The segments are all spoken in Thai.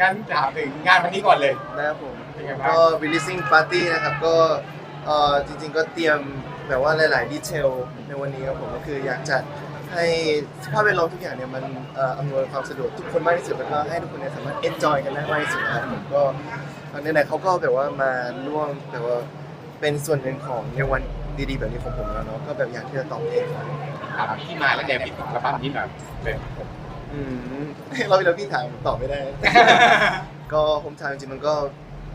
งั้นถามถึงงานวันนี้ก่อนเลย นะครับผมเป็นไงบ้าง ก็ releasing party นะครับ ก็เอ่อจริงๆก็เตรียมแบบว่าหลายๆดีเทลในวันนี้ครับผมก็คืออยากจะให้สภาพแวดล้อมทุกอย่างเนี่ยมันเอ่ออำนวยความสะดวกทุกคนมากที่สุดแล้วก็ให้ทุกคนเนี่ยสามารถ enjoy กันได้มากที่สุดนะครับผมก็ตอนนี้ไหนๆเขาก็แบบว่ามาร่วมแบบว่าเป็นส่วนหนึ่งของในวันดีๆ แบบนี้ของผมแล้วเนาะก็แบบอยากที่จะตอบแทนเขา ถามที่มาและแนวคิดของอัลบั้มนี้หน่อยเลย อืมเราเราพี่ถามผมตอบไม่ได้ ก็ผมทำจริงๆมันก็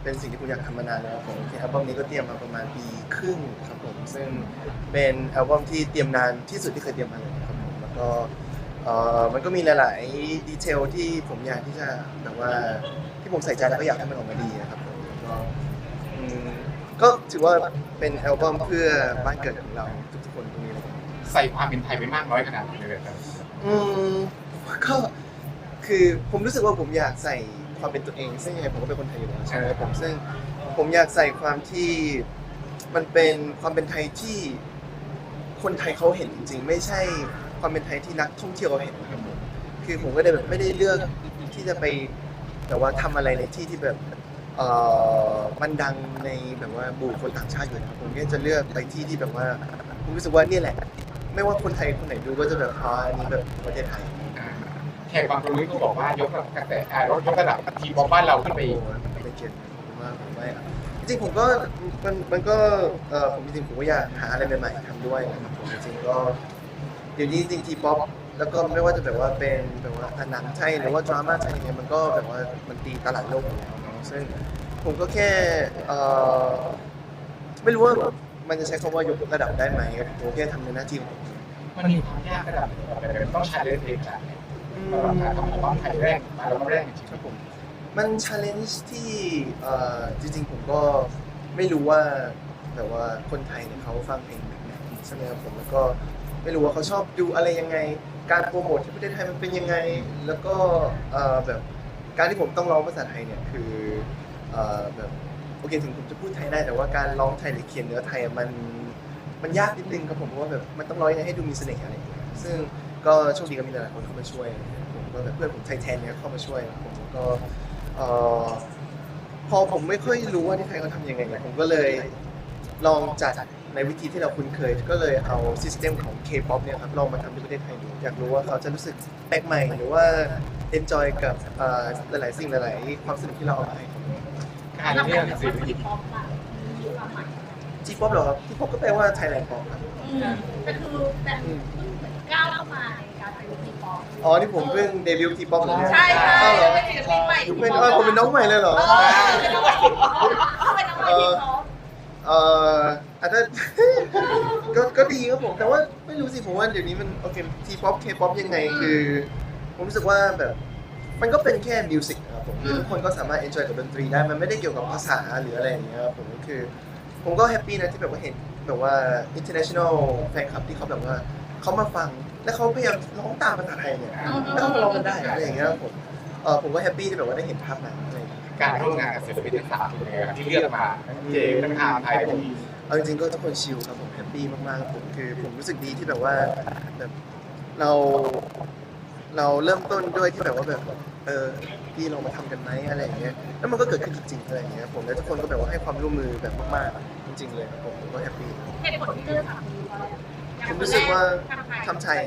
เป็นสิ่งที่ผมอยากทำมานานแล้วครับผมอัลบั้มนี้ก็เตรียมมาประมาณปีครึ่งครับผมซึ่งเป็นอัลบั้มที่เตรียมนานที่สุดที่เคยเตรียมมาเลยครับผมแล้วก็เอ่อมันก็มีหลาย ๆ ดีเทลที่ผมอยากที่จะแบบว่าที่ผมใส่ใจแล้วก็อยากให้มันออกมาดีอะครับผมก็อืมก็ถือว่าเป็นอัลบั้มเพื่อบ้านเกิดของเราทุกๆคนตรงนี้เลยครับใส่ความเป็นไทยไปมากน้อยขนาดไหนเลยครับ อืม ก็คือผมรู้สึกว่าผมอยากใส่ความเป็นตัวเอง ซึ่งยังไงผมก็เป็นคนไทยอยู่แล้วใช่ไหมผมซึ่งผมอยากใส่ความที่มันเป็นความเป็นไทยที่คนไทยเขาเห็นจริง ๆ ไม่ใช่ความเป็นไทยที่นักท่องเที่ยวเขาเห็นนะครับผมคือผมก็ได้แบบไม่ได้เลือกที่จะไปแบบว่าทำอะไรในที่ที่แบบเอ่อมันดังในแบบว่าบุคคลต่างชาติอยู่นะครับผมก็จะเลือกไปที่ที่แบบว่าผมรู้สึกว่าเนี่ยแหละ ไม่ว่าคนไทยคนไหนดูก็จะแบบอ๋ออันนี้แบบประเทศไทย แขกบางคนนี้ก็บอกว่ายกระดับแต่อ่ายกระดับทีมของบ้านเราขึ้นไปอีกเป็นเกียรติผมมากผมไม่จริงๆผมก็มันมันก็เออผมจริงๆผมก็อยากหาอะไรใหม่ๆทำด้วยนะครับผมจริงๆก็เดี๋ยวนี้จริงๆทีป๊อปแล้วก็ไม่ว่าจะแบบว่าเป็นแบบว่าหนังไทยหรือว่าดราม่าไทยเนี่ยมันก็แบบว่ามันตีตลาดโลกอยู่แล้วเนาะซึ่งผมก็แค่เออไม่รู้ว่ามันจะใช้คำว่ายกระดับได้ไหมผมแค่ทำในหน้าที่ของผม มันมีความยากระดับหนึ่งแบบต้องใช้เลนส์เองจ้ะ สำหรับการทำอัลบั้มไทยแรกอัลบั้มแรกจริงครับผมมันช l เลนจ์ที่เอ่อจริงๆผมก็ไม่รู้ว่าแบบว่าคนไทยเนี่ยเขาฟังเพลงแบบไหนใช่ไหมครับผมแล้วก็ไม่รู้ว่าเขาชอบดูอะไรยังไง การโปรโมทที่ประเทศไทยมันเป็นยังไง แล้วก็เอ่อแบบการที่ผมต้องร้องภาษาไทยเนี่ยคือเอ่อแบบโอเคถึงผมจะพูดไทยได้แต่ว่าการร้องไทยหรือเขียนเนื้อไทยมันมันยากนิดนึงครับผมเพราะว่าแบบมันต้องร้องยังไงให้ดูมีเสน่ห์อะไรอย่างเงี้ยซึ่ง ก็โชคดีก็มีหลายๆคนเข้ามาช่วยผมก็แบบเพื่อนผมไทยแทนเนี่ยเข้ามาช่วยผมก็เอ่อพอผมไม่ค่อยรู้ว่าที่ไทยเขาทำยังไงเนี่ยผมก็เลยลองจัดในวิธีที่เราคุ้นเคย ก็เลยเอาซิสเต็มของ K-POP เนี่ยครับลองมาทำที่ประเทศไทยดูอยากรู้ว่าเขาจะรู้สึกแปลกใหม่หรือว่า enjoy กับเอ่อหลายๆสิ่งหลายๆความสนุกที่เราเอามาให้ๆการเรื่องศิลปินป๊อปอะมีความหมาย G-POP เหรอครับ T-POP ก็แปลว่า Thailand Pop ครับอืมแต่คือแต่เพิ่งเหมือน ก้าวเข้ามาในการเป็นทีป๊อป อ๋อนี่ผมเพิ่งเดบิวต์ T-POP เหรอเนี่ยใช่ใช่อ้าวเหรอเป็นศิลปินใหม่ผมเป็นอ้าวผมเป็นน้องใหม่เลยเหรอ เออเป็นน้องใหม่ทีป๊อปเขาเป็นน้องใหม่ทีป๊อป เอ่ออาจจะ ก็ก็ดีครับผมแต่ว่าไม่รู้สิผมว่าเดี๋ยวนี้มันโอเคทีป๊อปเคป๊อปยังไงคือ ผมรู้สึกว่าแบบมันก็เป็นแค่มิวสิกนะครับผมคือทุกคนก็สามารถ enjoy กับดนตรีได้มันไม่ได้เกี่ยวกับภาษาหรืออะไรอย่างเงี้ยครับผมก็คือ ผมก็แฮปปี้นะที่แบบว่าเห็นแบบว่า international แฟนคลับที่เขาแบบว่า เขามาฟัง แล้วเขาพยายามร้องตามภาษาไทยเนี่ยแล้วเขาก็ร้องกันได้อะไรอย่างเงี้ยครับผมเออผมก็แฮปปี้ที่แบบว่าได้เห็นภาพนั้นอะไรอย่างเงี้ยการร่วมงานกับศิลปินทั้งสามคนเลยครับที่เลือกมาทั้งเจทั้งอาไทยทั้งเอาจริงๆก็ทุกคนชิลครับผมแฮปปี้มากๆครับผมคือผมรู้สึกดีที่แบบว่าแบบเราเราเริ่มต้นด้วยที่แบบว่าแบบเออพี่เรามาทำกันไหมอะไรอย่างเงี้ยแล้วมันก็เกิดขึ้นจริงๆอะไรอย่างเงี้ยผมและทุกคนก็แบบว่าให้ความร่วมมือแบบมากๆจริง ๆ เลยครับผมผมก็แฮปปี้เหตุผลที่เลือกสาม ผมรู้สึกว่าทำไทย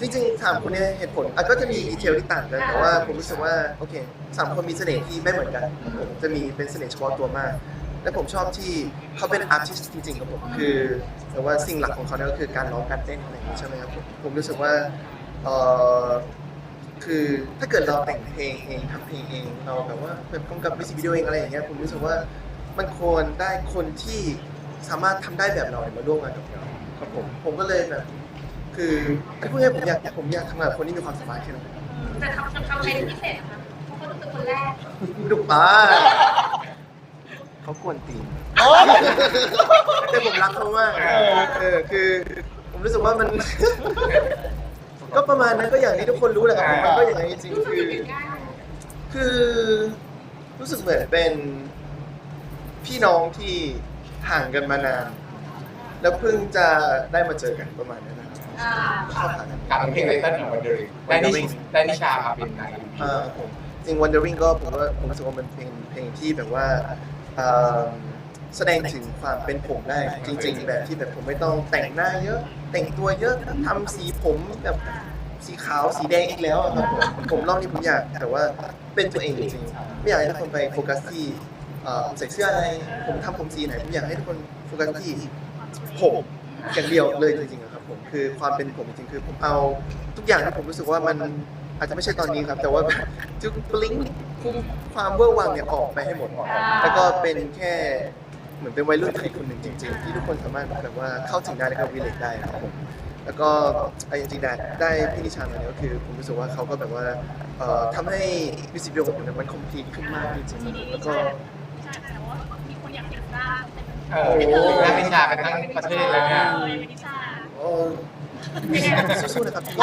จริงๆถามคนเนี้ยเหตุผลอะก็จะมีดีเทลที่ต่างกัน แต่ว่าผมรู้สึกว่าโอเคสามคนมีเสน่ห์ที่ไม่เหมือนกันผมจะมีเป็นเสน่ห์เฉพาะตัวมาก และผมชอบที่เขาเป็นอาร์ติสต์จริงๆครับผมคือแต่ว่าสิ่งหลักของเขาเนี่ยก็คือการร้องการเต้นอะไรอย่างนี้ใช่ไหมครับผมผมรู้สึกว่าเออคือถ้าเกิดเราแต่งเพลงเองทำเพลงเองเราแบบว่าแบบกำกับมิวสิกวิดีโอเองอะไรอย่างเงี้ยผมรู้สึกว่ามันควรได้คนที่สามารถทำได้แบบเรามาร่วมงานกับเรา ครับผม ผมก็เลยแบบ คือไอ้พวกเนี้ยผมอยากผมอยากทำงานกับคนที่มีความสามารถแค่นั้นแต่ทำทำอะไรเป็นพิเศษนะคะเพราะคนเป็นคนแรกดุป้าเขากวนตีนแต่ผมรักเขามากเออคือ ผมรู้สึกว่ามัน ก็ประมาณนั้นก็อย่างที่ทุกคนรู้แหละครับมันก็อย่างนั้นจริงๆคือ คือรู้สึกเหมือนเป็นพี่น้องที่ห่างกันมานาน แล้วเพิ่งจะได้มาเจอกันประมาณนั้นนะครับอ่าเข้าหากันการเพลงไตเติ้ลของวันเดอร์ได้นิชได้นิชามาเป็นนายอ่าผมจริง Wondering ก็ผมว่าผมรู้สึกว่ามันเพลงเพลงที่แบบว่าเอ่อแสดงถึงความเป็นผมได้จริง ๆ แบบที่แบบผมไม่ต้องแต่งหน้าเยอะ แต่งตัวเยอะทำสีผมแบบสีขาวสีแดงอีกแล้วอะครับผมผมรอบนี้ผมอยากแต่ว่าเป็นตัวเองจริงๆไม่อยากให้ทุกคนไปโฟกัสที่เอ่อผมใส่เสื้ออะไรผมทำผมสีไหนผมอยากให้ทุกคนโฟกัสที่ ผมอย่างเดียวเลยจริงๆอะครับผมคือความเป็นผมจริงๆคือผมเอาทุกอย่างที่ผมรู้สึกว่ามันอาจจะไม่ใช่ตอนนี้ครับ แต่ว่าทุกบลิงคุ้มความเวอร์วังเนี่ยออกไปให้หมดแล้วก็เป็นแค่เหมือนเป็นวัยรุ่นไทยคนหนึ่งจริง ๆ ที่ทุกคนสามารถแบบว่าเข้าถึงได้แล้วก็วิเลตได้ครับผมแล้วก็ไอ้จริงๆได้ได้พี่นิชามาเนี่ยก็คือผมรู้สึกว่าเขาก็แบบว่าเอ่อทำให้มิวสิกวิดีโอของผมเนี่ยมันคอมพลีทขึ้นมากจริงๆแล้วก็ เออนักวิชากันทั้งประเทศเลยเนี่ยเออเป็นนิชาโอ้สู้ๆนะครับพี่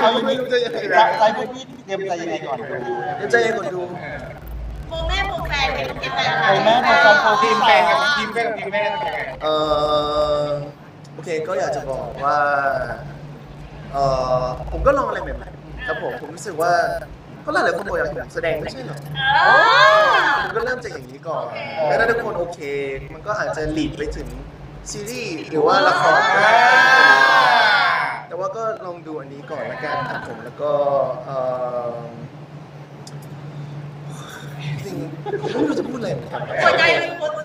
เอายังไม่ไม่รู้รู้จะจะยัยังงไงไงใจพวกพี่เตรียมใจยังไงก่อนดูเดี๋ยวใจให้คนดูโมแม่โมแฟนเป็นยังไงโมแม่โมแฟนเขาทีมแฟนกับทีมแฟนกับทีมแม่เป็นยังไงเอ่อโอเคก็อยากจะบอกว่าเอ่อผมก็ลองอะไรใหม่ๆครับผมผมรู้สึกว่า ก็หลายๆคนบอกอยากเห็นผมแสดงไม่ใช่เหรอเออผมก็เริ่มจากอย่างนี้ก่อนแล้วถ้าทุกคนโอเค มันก็อาจจะหลีดไปถึงซีรีส์หรือว่าละครก็ได้แต่ว่าก็ลองดูอันนี้ก่อนละกันครับผมแล้วก็เอ่อจริงๆผมไม่รู้จะพูดอะไรเหมือนกัน หัวใจ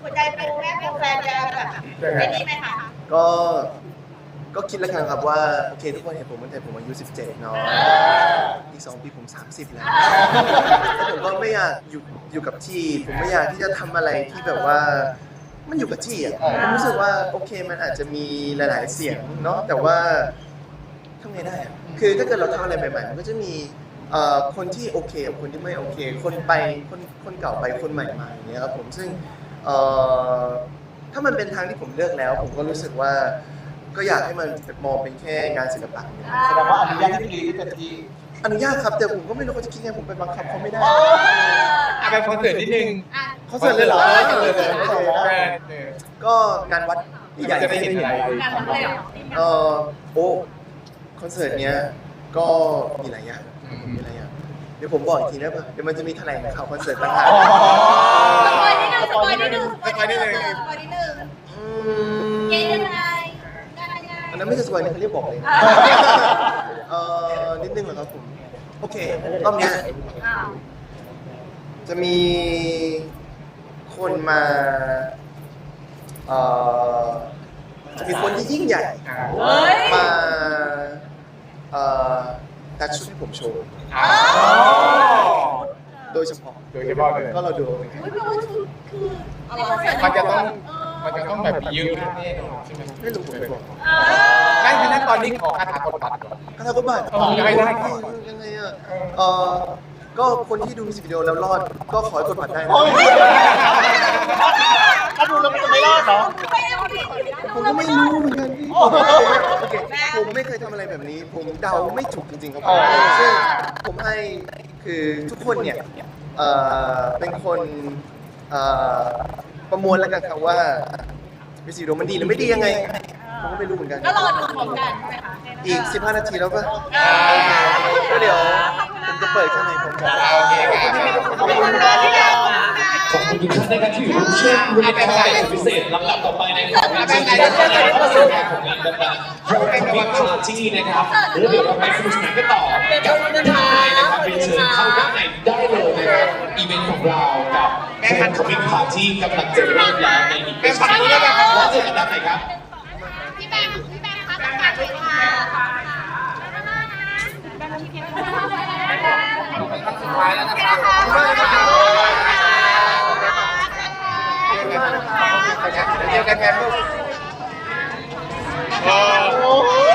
หัวใจโมแม่โมแฟนจะแบบเป็นนี้ไหมคะ ก็ ก็คิดแล้วกันครับว่าโอเคทุกคนเห็นผมตั้งแต่ผมอายุ 17 เนาะอีก 2 ปีผม 30 แล้วแล้วผมก็ไม่อยากอยู่อยู่กับที่ ผมไม่อยากที่จะทำอะไรที่แบบว่ามันอยู่กับที่อะผมรู้สึกว่าโอเคมันอาจจะมีหลาย ๆ เสียงเนาะแต่ว่าทำไงได้อะคือถ้าเกิดเราทำอะไรใหม่ ๆ มันก็จะมีเอ่อคนที่โอเคกับคนที่ไม่โอเค คนไปคนคนเก่าไปคนใหม่มาอย่างเงี้ยครับผมซึ่งเอ่อถ้ามันเป็นทางที่ผมเลือกแล้ว ผมก็รู้สึกว่า ก็อยากให้มันมองเป็นแค่งานศิลปะเนี่ยแสดงว่าอนุญาตให้พี่ลีได้เต็มที่อนุญาตครับแต่ผมก็ไม่รู้เขาจะคิดไงผมไปบังคับเขาไม่ได้อะเป็นคอนเสิร์ตนิดนึงอะเขาเสร็จเลยเหรอคอนเสิร์ตเลยคอนเสิร์ตแฟนเออก็งานวัดใหญ่จะได้เห็นอะไรงานอะไรเหรอเออโอ้คอนเสิร์ตเนี้ยก็มีหลายอย่างมีหลายอย่างเดี๋ยวผมบอกอีกทีนะเดี๋ยวมันจะมีแถลงข่าวคอนเสิร์ตต่างหากสปอยนิดนึงสปอยนิดนึงสปอยนิดนึงสปอยนิดนึงอืเกย์ยังมไงงานยังไง อันนั้นไม่ใช่สปอยนะเขาเรียกบอกเลยนะเออนิดนึงเหรอครับผมโอเครอบเนี้ยอ้าวจะมีคนมาเอ่อจะมีคนที่ยิ่งใหญ่อ่าเฮ้ย มาเอ่อตัดชุดให้ผมโชว์อ๋อ โดยเฉพาะโดยเฉพาะเลย ก็เราดูเอาเองอุ้ยแปลว่าชุดคืออะไรมันจะต้อง มันจะต้องแบบยอะมากแน่นอนใช่ไหมไม่รู้ผมไม่บอกเองั้นฉะนั้นตอนนี้ขอคาถากดบัตรก่อน คาถากุบัตรเอยังไงได้ก่อนยังไงอะเอ่อก็คนที่ดูมิวสิกวิดีโอแล้วรอด ก็ขอให้กดบัตรได้นะถ้าดูแล้วมันจะไม่รอดเหรอ ผมก็ไม่รู้เหมือนกันพี่โอเคผมไม่เคยทำอะไรแบบนี้ ผมเดาไม่ถูกจริงๆครับผมซึ่งผมให้คือทุกคนเนี่ยเอ่อเป็นคนเอ่อ ประมวลแล้วกันครับว่ามิวสิกวิดีโอมันดีหรือไม่ดียังไงผมก็ไม่รู้เหมือนกัน ก็รอดูพร้อมกันใช่ไหมคะอีก 15 นาทีแล้วป่ะเออก็เดี๋ยวผมจะเปิดข้างในผมจะโอเคครับ ขอบคุณค่ะที่ได้มาข อบคุณทุกท่านนะครับที่อยู่ร่วมช่วยบริการเป็นพิเศษลำดับต่อไปนะครับเป็นไงเป็นการประสบการณ์ของงานต่างๆโปรแกรมวิพาที่นะครับแล้วเดี๋ยวเราไปสนุกสนานกันต่อกับด้านในะครับเป็นเชิญเข้าด้านในได้เลยนะครับอีเวนต์ของเรากับแม่คันทวินพาร์ตี้กำลังจะเริ่มแล้วในอีกไม่ช้านี้นะครับแล้วเจอกันด้านไหนครับพี่แบงค์พี่แบงค์คะประกาศเลยค่ะแบงค์ที่เพียงพอสุดท้ายแล้วนะครับ เดียวกันไงลูก